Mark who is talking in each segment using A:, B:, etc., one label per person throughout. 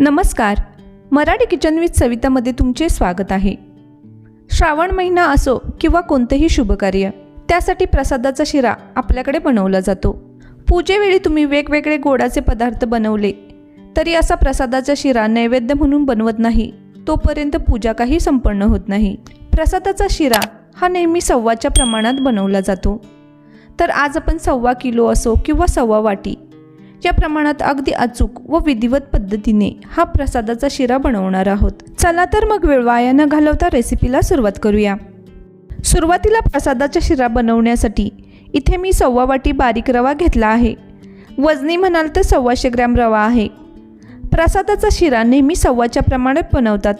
A: नमस्कार. Marathi kitchen with सवितामध्ये तुमचे स्वागत आहे. श्रावण महिना असो किंवा कोणतंही शुभकार्य त्यासाठी प्रसादाचा शिरा आपल्याकडे बनवला जातो. पूजेवेळी तुम्ही वेगवेगळे गोडाचे पदार्थ बनवले तरी असा प्रसादाचा शिरा नैवेद्य म्हणून बनवत नाही तोपर्यंत पूजा काही संपन्न होत नाही. प्रसादाचा शिरा हा नेहमी सव्वाच्या प्रमाणात बनवला जातो. तर आज आपण सव्वा किलो असो किंवा सव्वा वाटी या प्रमाणात अगदी अचूक व विधिवत पद्धतीने हा प्रसादाचा शिरा बनवणार आहोत. चला तर मग वेळ वाया न घालवता रेसिपीला सुरुवात करूया. सुरुवातीला प्रसादाचा शिरा बनवण्यासाठी इथे मी सव्वा वाटी बारीक रवा घेतला आहे. वजनी म्हणाल तर सव्वाशे ग्रॅम रवा आहे. प्रसादाचा शिरा नेहमी सव्वाच्या प्रमाणात बनवतात.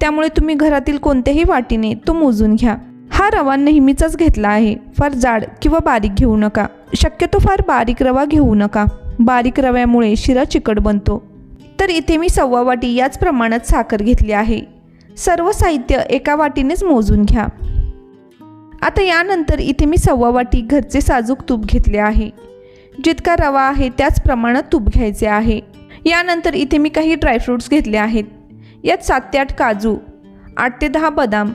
A: त्यामुळे तुम्ही घरातील कोणत्याही वाटीने तो मोजून घ्या. हा रवा नेहमीचाच घेतला आहे. फार जाड किंवा बारीक घेऊ नका. शक्यतो फार बारीक रवा घेऊ नका. बारीक रव्यामुळे शिरा चिकट बनतो. तर इथे मी सव्वा वाटी याच प्रमाणात साखर घेतली आहे. सर्व साहित्य एका वाटीनेच मोजून घ्या. आता यानंतर इथे मी सव्वा वाटी घरचे साजूक तूप घेतले आहे. जितका रवा आहे त्याच प्रमाणात तूप घ्यायचे आहे. यानंतर इथे मी काही ड्रायफ्रूट्स घेतले आहेत. यात सात ते आठ काजू आठ ते दहा बदाम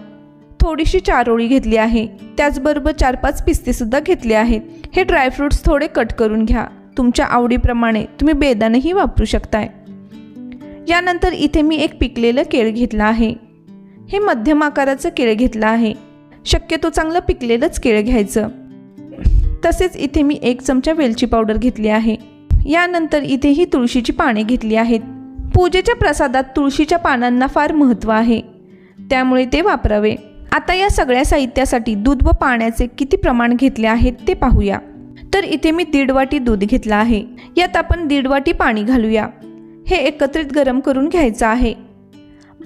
A: थोडीशी चारोळी घेतली आहे. त्याचबरोबर चार पाच पिस्तेसुद्धा घेतले आहेत. हे ड्रायफ्रूट्स थोडे कट करून घ्या. तुमच्या आवडीप्रमाणे तुम्ही बेदानेही वापरू शकताय. यानंतर इथे मी एक पिकलेलं केळ घेतलं आहे. हे मध्यम आकाराचं केळ घेतलं आहे. शक्यतो चांगलं पिकलेलंच केळ घ्यायचं. तसेच इथे मी एक चमचा वेलची पावडर घेतली आहे. यानंतर इथेही तुळशीची पाने घेतली आहेत. पूजेच्या प्रसादात तुळशीच्या पानांना फार महत्त्व आहे. त्यामुळे ते वापरावे. आता या सगळ्या साहित्यासाठी दूध व पाण्याचे किती प्रमाण घेतले आहेत ते पाहूया. तर इथे मी दीड वाटी दूध घेतलं आहे. यात आपण दीड वाटी पाणी घालूया. हे एकत्रित गरम करून घ्यायचं आहे.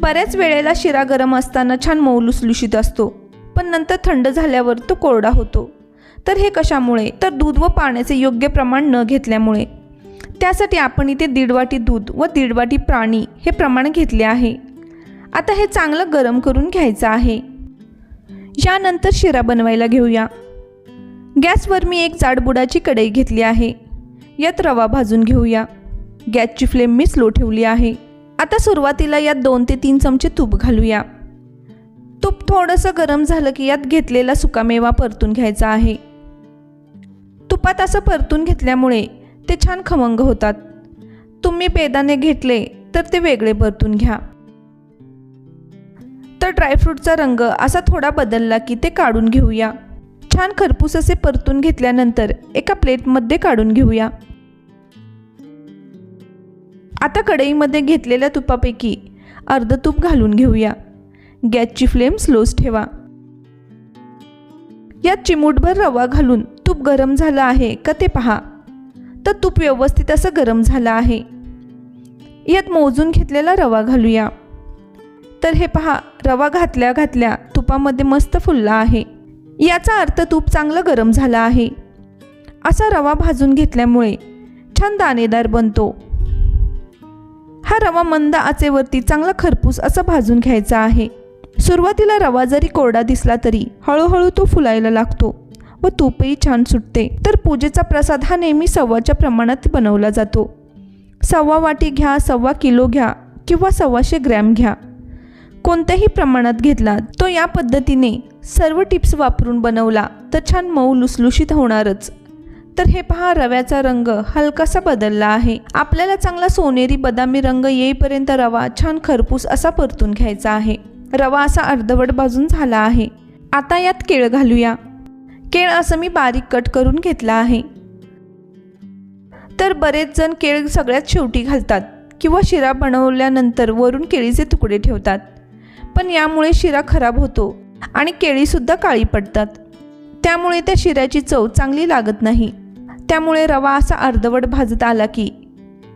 A: बऱ्याच वेळेला शिरा गरम असताना छान मऊ लुसलुशीत असतो पण नंतर थंड झाल्यावर तो कोरडा होतो. तर हे कशामुळे? तर दूध व पाण्याचे योग्य प्रमाण न घेतल्यामुळे. त्यासाठी आपण इथे दीड वाटी दूध व दीड वाटी प्राणी हे प्रमाण घेतले आहे. आता हे चांगलं गरम करून घ्यायचं आहे. यानंतर शिरा बनवायला घेऊया. गॅसवर मी एक जाडबुडाची कढई घेतली आहे. यात रवा भाजून घेऊया. गॅसची फ्लेम मी स्लो ठेवली आहे. आता सुरुवातीला यात दोन ते तीन चमचे तूप घालूया. तूप थोडंसं गरम झालं की यात घेतलेला सुकामेवा परतून घ्यायचा आहे. तुपात असं परतून घेतल्यामुळे ते छान खमंग होतात. तुम्ही बेदाने घेतले तर ते वेगळे परतून घ्या. तर ड्रायफ्रूटचा रंग असा थोडा बदलला की ते काढून घेऊया. छान खरपूस असे परतून घेतल्यानंतर एका प्लेटमध्ये काढून घेऊया. आता कढईमध्ये घेतलेल्या तुपापैकी अर्ध तूप घालून घेऊया. गॅसची फ्लेम स्लोच ठेवा. यात चिमूटभर रवा घालून तूप गरम झालं आहे का ते पहा. तर तूप व्यवस्थित असं गरम झालं आहे. यात मोजून घेतलेला रवा घालूया. तर हे पहा रवा घातल्या घातल्या तुपामध्ये मस्त फुलला आहे. याचा अर्थ तूप चांगलं गरम झालं आहे. असा रवा भाजून घेतल्यामुळे छान दाणेदार बनतो. हा रवा मंद आचेवरती चांगला खरपूस असं भाजून घ्यायचा आहे. सुरुवातीला रवा जरी कोरडा दिसला तरी हळूहळू तो फुलायला लागतो व तूपही छान सुटते. तर पूजेचा प्रसाद हा नेहमी सव्वाच्या प्रमाणात बनवला जातो. सव्वा वाटी घ्या सव्वा किलो घ्या किंवा सव्वाशे ग्रॅम घ्या. कोणत्याही प्रमाणात घेतला तो या पद्धतीने सर्व टिप्स वापरून बनवला तर छान मऊ लुसलुशीत होणारच. तर हे पहा रव्याचा रंग हलकासा बदलला आहे. आपल्याला चांगला सोनेरी बदामी रंग येईपर्यंत रवा छान खरपूस असा परतून घ्यायचा आहे. रवा असा अर्धवट भाजून झाला आहे. आता यात केळ घालूया. केळ असं मी बारीक कट करून घेतला आहे. तर बरेच जण केळ सगळ्यात शेवटी घालतात किंवा शिरा बनवल्यानंतर वरून केळीचे तुकडे ठेवतात. पण यामुळे शिरा खराब होतो आणि केळीसुद्धा काळी पडतात. त्यामुळे त्या शिऱ्याची चव चांगली लागत नाही. त्यामुळे रवा असा अर्धवट भाजत आला की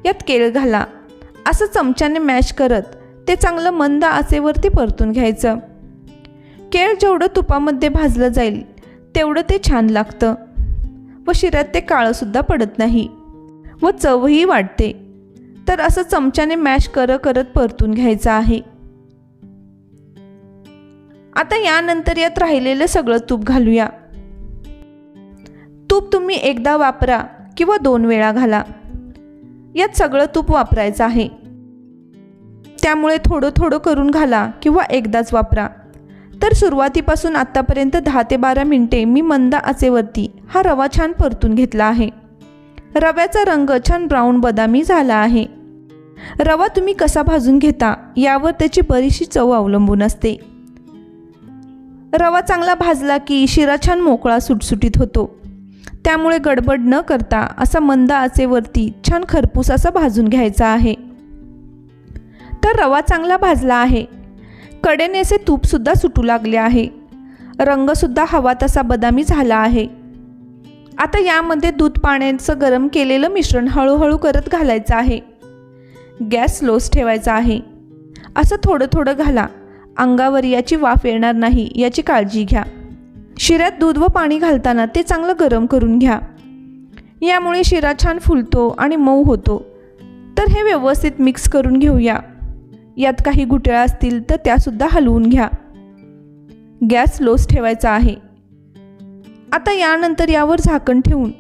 A: यात केळ घाला. असं चमच्याने मॅश करत ते चांगलं मंद आचेवरती परतून घ्यायचं. केळ जेवढं तुपामध्ये भाजलं जाईल तेवढं ते छान लागतं व शिऱ्यात ते काळंसुद्धा पडत नाही व चवही वाढते. तर असं चमच्याने मॅश करत करत परतून घ्यायचं आहे. आता यानंतर यात राहिलेलं सगळं तूप घालूया. तूप तुम्ही एकदा वापरा किंवा दोन वेळा घाला. यात सगळं तूप वापरायचं आहे. त्यामुळे थोडं थोडं करून घाला किंवा एकदाच वापरा. तर सुरुवातीपासून आत्तापर्यंत दहा ते बारा मिनटे मी मंद आचेवरती हा रवा छान परतून घेतला आहे. रव्याचा रंग छान ब्राऊन बदामी झाला आहे. रवा तुम्ही कसा भाजून घेता यावर त्याची बरीचशी चव अवलंबून असते. रवा चांगला भाजला की शिरा छान मोकळा सुटसुटीत होतो. त्यामुळे गडबड न करता असा मंद आचेवरती छान खरपूस असा भाजून घ्यायचा आहे. तर रवा चांगला भाजला आहे. कडेने असे तूपसुद्धा सुटू लागले आहे. रंगसुद्धा हवा तसा बदामी झाला आहे. आता यामध्ये दूध पाण्याचं गरम केलेलं मिश्रण हळूहळू करत घालायचं आहे. गॅस लोस ठेवायचा आहे. असं थोडं थोडं घाला. अंगावर याची वाफ येणार नाही याची काळजी घ्या. शिऱ्यात दूध व पाणी घालताना ते चांगलं गरम करून घ्या. यामुळे शिरा छान फुलतो आणि मऊ होतो. तर हे व्यवस्थित मिक्स करून घेऊया. यात काही गुटळ्या असतील तर त्यासुद्धा हलवून घ्या. गॅस लोस ठेवायचा आहे. आता यानंतर यावर झाकण ठेवून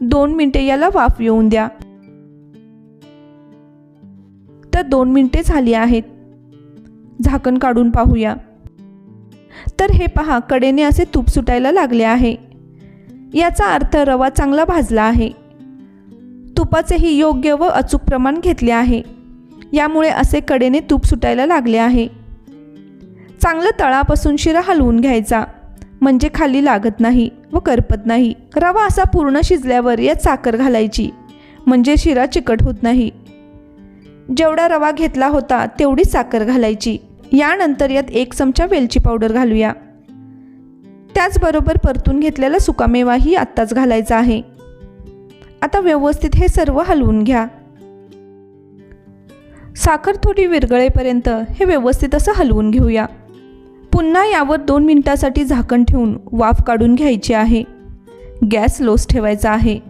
A: दोन मिनटे याला वाफ येऊन द्या. तर दोन मिनटे झाली आहेत. झाकण काढून पाहूया. तर हे पहा कडेने असे तूप सुटायला लागले आहे. याचा अर्थ रवा चांगला भाजला आहे. तुपाचेही योग्य व अचूक प्रमाण घेतले आहे. यामुळे असे कडेने तूप सुटायला लागले आहे. चांगलं तळापासून शिरा हलवून घ्यायचा. म्हणजे खाली लागत नाही व करपत नाही. रवा असा पूर्ण शिजल्यावर यात साखर घालायची. म्हणजे शिरा चिकट होत नाही. जेवढा रवा घेतला होता तेवढीच साखर घालायची. यानंतर यात एक चमचा वेलची पावडर घालूया. त्याचबरोबर परतून घेतलेला सुकामेवाही आत्ताच घालायचा आहे. आता व्यवस्थित हे सर्व हलवून घ्या. साखर थोडी विरगळेपर्यंत हे व्यवस्थित असं हलवून घेऊया. पुन्हा यावर दोन मिनिटासाठी झाकण ठेवून वाफ काढून घ्यायची आहे. गॅस लोस ठेवायचा आहे.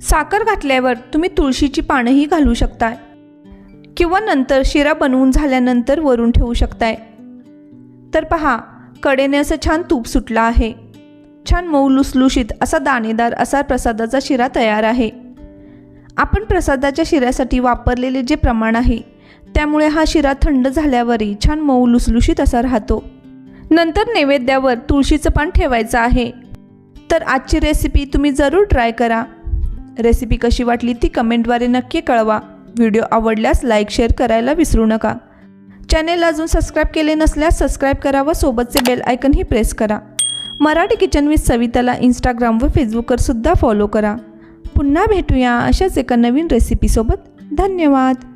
A: साखर घातल्यावर तुम्ही तुळशीची पानंही घालू शकता किंवा नंतर शिरा बनवून झाल्यानंतर वरून ठेवू शकताय. तर पहा कडेने असं छान तूप सुटलं आहे. छान मऊ लुसलुशीत असा दाणेदार असा प्रसादाचा शिरा तयार आहे. आपण प्रसादाच्या शिऱ्यासाठी वापरलेले जे प्रमाण आहे त्यामुळे हा शिरा थंड झाल्यावरही छान मऊ लुसलुशीत असा राहतो. नंतर नैवेद्यावर तुळशीचं पान ठेवायचं आहे. तर आजची रेसिपी तुम्ही जरूर ट्राय करा. रेसिपी कशी वाटली ती कमेंटद्वारे नक्की कळवा. व्हिडिओ आवडल्यास लाईक शेअर करायला विसरू नका. चॅनेल अजून सबस्क्राईब केले नसल्यास सबस्क्राईब करा व सोबतचे बेल आयकनही प्रेस करा. मराठी किचन विथ सविताला इंस्टाग्राम व फेसबुकवर सुद्धा फॉलो करा. पुन्हा भेटूया अशाच एका नवीन रेसिपीसोबत धन्यवाद!